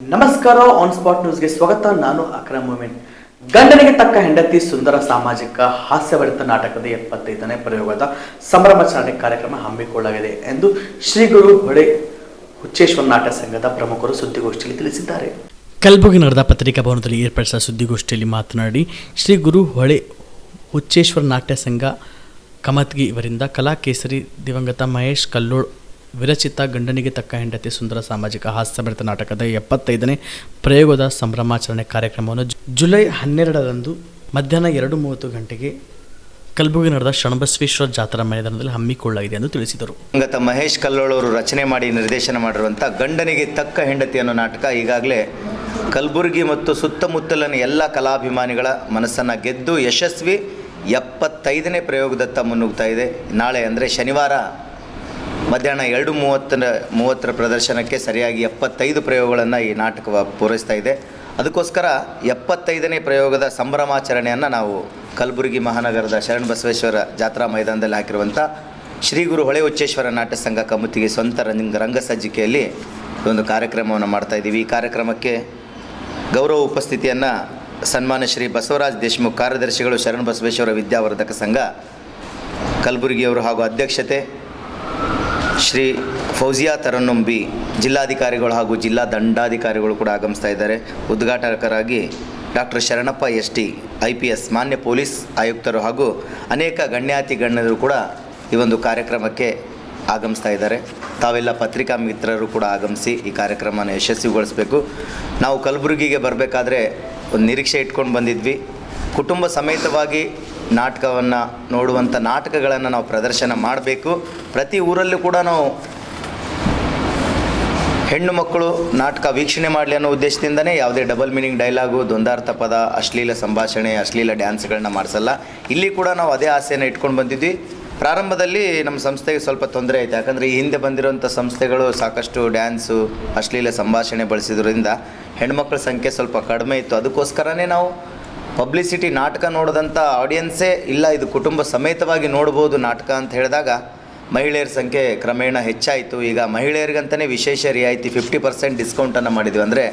ನಮಸ್ಕಾರ on spot ನ್ಯೂಸ್ಗೆ ಸ್ವಾಗತ. ನಾನು ಅಕ್ರಮ್ ಮೊಮೆಂಟ್ ಗಂಡನಿಗೆ ತಕ್ಕ ಹೆಂಡತಿ, ಸುಂದರ ಸಾಮಾಜಿಕ ಹಾಸ್ಯಭರಿತ ನಾಟಕದ ಎಪ್ಪತ್ತೈದನೇ ಪ್ರಯೋಗದ ಸಂಭ್ರಮಾಚರಣೆ ಕಾರ್ಯಕ್ರಮ ಹಮ್ಮಿಕೊಳ್ಳಲಾಗಿದೆ ಎಂದು ಶ್ರೀಗುರು ಹೊಳೆ ಹುಚ್ಚೇಶ್ವರ ನಾಟ್ಯ ಸಂಘದ ಪ್ರಮುಖರು ಸುದ್ದಿಗೋಷ್ಠಿಯಲ್ಲಿ ತಿಳಿಸಿದ್ದಾರೆ. ಕಲಬುರಗಿ ನಡೆದ ಪತ್ರಿಕಾ ಭವನದಲ್ಲಿ ಏರ್ಪಡಿಸಿದ ಸುದ್ದಿಗೋಷ್ಠಿಯಲ್ಲಿ ಮಾತನಾಡಿ ಶ್ರೀ ಗುರು ಹೊಳೆ ಹುಚ್ಚೇಶ್ವರ ನಾಟ್ಯ ಸಂಘ ಕಮತ್ಗಿ ಇವರಿಂದ ಕಲಾ ಕೇಸರಿ ದಿವಂಗತ ಮಹೇಶ್ ಕಲ್ಲೋಳ್ ವಿರಚಿತ ಗಂಡನಿಗೆ ತಕ್ಕ ಹೆಂಡತಿ ಸುಂದರ ಸಾಮಾಜಿಕ ಹಾಸ್ಯಭರಿತ ನಾಟಕದ ಎಪ್ಪತ್ತೈದನೇ ಪ್ರಯೋಗದ ಸಂಭ್ರಮಾಚರಣೆ ಕಾರ್ಯಕ್ರಮವನ್ನು ಜುಲೈ ಹನ್ನೆರಡರಂದು ಮಧ್ಯಾಹ್ನ ಎರಡು ಮೂವತ್ತು ಗಂಟೆಗೆ ಕಲಬುರಗಿ ನಡೆದ ಷಣಬಸವೇಶ್ವರ ಜಾತ್ರಾ ಮೈದಾನದಲ್ಲಿ ಹಮ್ಮಿಕೊಳ್ಳಲಾಗಿದೆ ಎಂದು ತಿಳಿಸಿದರು. ಸಂಗತ ಮಹೇಶ್ ಕಲ್ಲೋಳವರು ರಚನೆ ಮಾಡಿ ನಿರ್ದೇಶನ ಮಾಡಿರುವಂಥ ಗಂಡನಿಗೆ ತಕ್ಕ ಹೆಂಡತಿ ಅನ್ನೋ ನಾಟಕ ಈಗಾಗಲೇ ಕಲಬುರಗಿ ಮತ್ತು ಸುತ್ತಮುತ್ತಲಿನ ಎಲ್ಲ ಕಲಾಭಿಮಾನಿಗಳ ಮನಸ್ಸನ್ನು ಗೆದ್ದು ಯಶಸ್ವಿ ಎಪ್ಪತ್ತೈದನೇ ಪ್ರಯೋಗದತ್ತ ಮುನ್ನುಗ್ತಾ ಇದೆ. ನಾಳೆ ಅಂದರೆ ಶನಿವಾರ ಮಧ್ಯಾಹ್ನ ಎರಡು ಮೂವತ್ತರ ಮೂವತ್ತರ ಪ್ರದರ್ಶನಕ್ಕೆ ಸರಿಯಾಗಿ ಎಪ್ಪತ್ತೈದು ಪ್ರಯೋಗಗಳನ್ನು ಈ ನಾಟಕ ಪೂರೈಸ್ತಾ ಇದೆ. ಅದಕ್ಕೋಸ್ಕರ ಎಪ್ಪತ್ತೈದನೇ ಪ್ರಯೋಗದ ಸಂಭ್ರಮಾಚರಣೆಯನ್ನು ನಾವು ಕಲಬುರಗಿ ಮಹಾನಗರದ ಶರಣ ಬಸವೇಶ್ವರ ಜಾತ್ರಾ ಮೈದಾನದಲ್ಲಿ ಹಾಕಿರುವಂಥ ಶ್ರೀ ಗುರು ಹೊಳೆ ಉಚ್ಚೇಶ್ವರ ನಾಟ್ಯ ಸಂಘ ಕಮುತಿಗೆ ಸ್ವಂತ ರಂಗ ರಂಗಸಜ್ಜಿಕೆಯಲ್ಲಿ ಒಂದು ಕಾರ್ಯಕ್ರಮವನ್ನು ಮಾಡ್ತಾ ಇದ್ದೀವಿ. ಈ ಕಾರ್ಯಕ್ರಮಕ್ಕೆ ಗೌರವ ಉಪಸ್ಥಿತಿಯನ್ನು ಸನ್ಮಾನ ಶ್ರೀ ಬಸವರಾಜ್ ದೇಶಮುಖ್ ಕಾರ್ಯದರ್ಶಿಗಳು ಶರಣ ಬಸವೇಶ್ವರ ವಿದ್ಯಾವರ್ಧಕ ಸಂಘ, ಕಲಬುರಗಿಯವರು ಹಾಗೂ ಅಧ್ಯಕ್ಷತೆ ಶ್ರೀ ಫೌಜಿಯಾ ತರನ್ನುಂಬಿ ಜಿಲ್ಲಾಧಿಕಾರಿಗಳು ಹಾಗೂ ಜಿಲ್ಲಾ ದಂಡಾಧಿಕಾರಿಗಳು ಕೂಡ ಆಗಮಿಸ್ತಾ ಇದ್ದಾರೆ. ಉದ್ಘಾಟಕರಾಗಿ doctor Sharanappa S T I P S ಮಾನ್ಯ ಪೊಲೀಸ್ ಆಯುಕ್ತರು ಹಾಗೂ ಅನೇಕ ಗಣ್ಯಾತಿ ಗಣ್ಯರು ಕೂಡ ಈ ಒಂದು ಕಾರ್ಯಕ್ರಮಕ್ಕೆ ಆಗಮಿಸ್ತಾ ಇದ್ದಾರೆ. ತಾವೆಲ್ಲ ಪತ್ರಿಕಾ ಮಿತ್ರರು ಕೂಡ ಆಗಮಿಸಿ ಈ ಕಾರ್ಯಕ್ರಮನ ಯಶಸ್ವಿಗೊಳಿಸಬೇಕು. ನಾವು ಕಲಬುರಗಿಗೆ ಬರಬೇಕಾದ್ರೆ ಒಂದು ನಿರೀಕ್ಷೆ ಇಟ್ಕೊಂಡು ಬಂದಿದ್ವಿ. ಕುಟುಂಬ ಸಮೇತವಾಗಿ ನಾಟಕವನ್ನು ನೋಡುವಂಥ ನಾಟಕಗಳನ್ನು ನಾವು ಪ್ರದರ್ಶನ ಮಾಡಬೇಕು. ಪ್ರತಿ ಊರಲ್ಲೂ ಕೂಡ ನಾವು ಹೆಣ್ಣು ಮಕ್ಕಳು ನಾಟಕ ವೀಕ್ಷಣೆ ಮಾಡಲಿ ಅನ್ನೋ ಉದ್ದೇಶದಿಂದನೇ ಯಾವುದೇ ಡಬಲ್ ಮೀನಿಂಗ್ ಡೈಲಾಗು ದ್ವಂದಾರ್ಥ ಪದ, ಅಶ್ಲೀಲ ಸಂಭಾಷಣೆ, ಅಶ್ಲೀಲ ಡ್ಯಾನ್ಸ್ಗಳನ್ನ ಮಾಡಿಸಲ್ಲ. ಇಲ್ಲಿ ಕೂಡ ನಾವು ಅದೇ ಆಸೆಯನ್ನು ಇಟ್ಕೊಂಡು ಬಂದಿದ್ವಿ. ಪ್ರಾರಂಭದಲ್ಲಿ ನಮ್ಮ ಸಂಸ್ಥೆಗೆ ಸ್ವಲ್ಪ ತೊಂದರೆ ಆಯಿತು. ಯಾಕಂದರೆ ಈ ಹಿಂದೆ ಬಂದಿರುವಂಥ ಸಂಸ್ಥೆಗಳು ಸಾಕಷ್ಟು ಡ್ಯಾನ್ಸು ಅಶ್ಲೀಲ ಸಂಭಾಷಣೆ ಬಳಸಿದ್ರಿಂದ ಹೆಣ್ಮಕ್ಳ ಸಂಖ್ಯೆ ಸ್ವಲ್ಪ ಕಡಿಮೆ ಇತ್ತು. ಅದಕ್ಕೋಸ್ಕರನೇ ನಾವು ಪಬ್ಲಿಸಿಟಿ ನಾಟಕ ನೋಡಿದಂಥ ಆಡಿಯನ್ಸೇ ಇಲ್ಲ, ಇದು ಕುಟುಂಬ ಸಮೇತವಾಗಿ ನೋಡ್ಬೋದು ನಾಟಕ ಅಂತ ಹೇಳಿದಾಗ ಮಹಿಳೆಯರ ಸಂಖ್ಯೆ ಕ್ರಮೇಣ ಹೆಚ್ಚಾಯಿತು. ಈಗ ಮಹಿಳೆಯರಿಗಂತಲೇ ವಿಶೇಷ ರಿಯಾಯಿತಿ ಫಿಫ್ಟಿ ಪರ್ಸೆಂಟ್ ಡಿಸ್ಕೌಂಟನ್ನು ಮಾಡಿದ್ವಿ. ಅಂದರೆ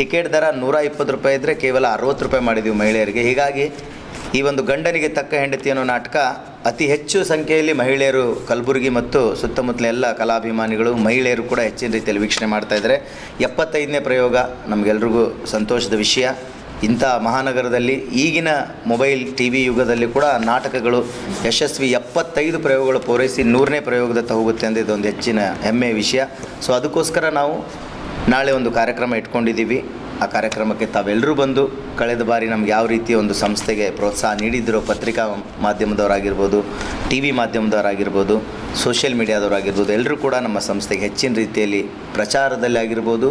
ಟಿಕೆಟ್ ದರ ನೂರ ಇಪ್ಪತ್ತು ರೂಪಾಯಿ ಇದ್ದರೆ ಕೇವಲ ಅರವತ್ತು ರೂಪಾಯಿ ಮಾಡಿದ್ವಿ ಮಹಿಳೆಯರಿಗೆ. ಹೀಗಾಗಿ ಈ ಒಂದು ಗಂಡನಿಗೆ ತಕ್ಕ ಹೆಂಡತಿ ಅನ್ನೋ ನಾಟಕ ಅತಿ ಹೆಚ್ಚು ಸಂಖ್ಯೆಯಲ್ಲಿ ಮಹಿಳೆಯರು ಕಲಬುರಗಿ ಮತ್ತು ಸುತ್ತಮುತ್ತಲ ಎಲ್ಲ ಕಲಾಭಿಮಾನಿಗಳು, ಮಹಿಳೆಯರು ಕೂಡ ಹೆಚ್ಚಿನ ರೀತಿಯಲ್ಲಿ ವೀಕ್ಷಣೆ ಮಾಡ್ತಾ ಇದ್ದಾರೆ. ಎಪ್ಪತ್ತೈದನೇ ಪ್ರಯೋಗ, ನಮಗೆಲ್ರಿಗೂ ಸಂತೋಷದ ವಿಷಯ. ಇಂಥ ಮಹಾನಗರದಲ್ಲಿ ಈಗಿನ ಮೊಬೈಲ್ ಟಿ ವಿ ಯುಗದಲ್ಲಿ ಕೂಡ ನಾಟಕಗಳು ಯಶಸ್ವಿ ಎಪ್ಪತ್ತೈದು ಪ್ರಯೋಗಗಳು ಪೂರೈಸಿ ನೂರನೇ ಪ್ರಯೋಗದತ್ತ ಹೋಗುತ್ತೆ ಅಂದರೆ ಇದೊಂದು ಹೆಚ್ಚಿನ ಹೆಮ್ಮೆಯ ವಿಷಯ. ಸೊ ಅದಕ್ಕೋಸ್ಕರ ನಾವು ನಾಳೆ ಒಂದು ಕಾರ್ಯಕ್ರಮ ಇಟ್ಕೊಂಡಿದ್ದೀವಿ. ಆ ಕಾರ್ಯಕ್ರಮಕ್ಕೆ ತಾವೆಲ್ಲರೂ ಬಂದು ಕಳೆದ ಬಾರಿ ನಮ್ಗೆ ಯಾವ ರೀತಿ ಒಂದು ಸಂಸ್ಥೆಗೆ ಪ್ರೋತ್ಸಾಹ ನೀಡಿದ್ರೋ ಪತ್ರಿಕಾ ಮಾಧ್ಯಮದವರಾಗಿರ್ಬೋದು ಟಿ ವಿ ಮಾಧ್ಯಮದವರಾಗಿರ್ಬೋದು, ಸೋಷಿಯಲ್ ಮೀಡಿಯಾದವರಾಗಿರ್ಬೋದು, ಎಲ್ಲರೂ ಕೂಡ ನಮ್ಮ ಸಂಸ್ಥೆಗೆ ಹೆಚ್ಚಿನ ರೀತಿಯಲ್ಲಿ ಪ್ರಚಾರದಲ್ಲಿ ಆಗಿರ್ಬೋದು.